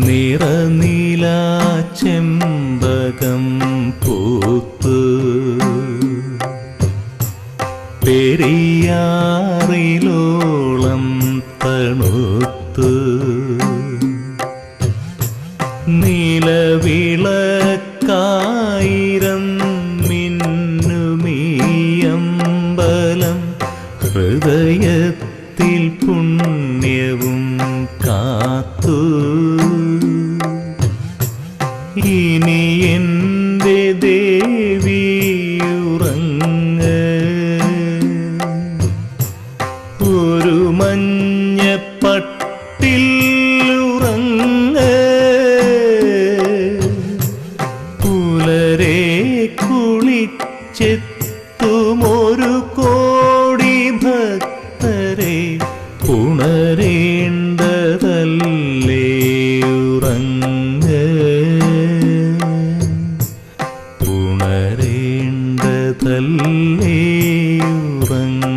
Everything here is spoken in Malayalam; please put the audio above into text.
നിറനീല ചെമ്പകം പൂത്ത് പെരിയാറിലോളം തണുത്ത് നീലവിളക്കായിരം മിന്നുമീയമ്പലം ഹൃദയത്തിൽ പുണ്യവും കാത്തു ഇനി എന്റെ ദേവിയുറങ്ങ്. ഒരു മഞ്ഞപ്പട്ടിൽ ഉറങ്ങ്. പുലരെ കുളിച്ചെത്തുമൊരു കോടി ഭക്തരെ ഉണരേണ്ടതല്ലേ ഉണരേണ്ടതല്ലേ ഉറങ്ങ്.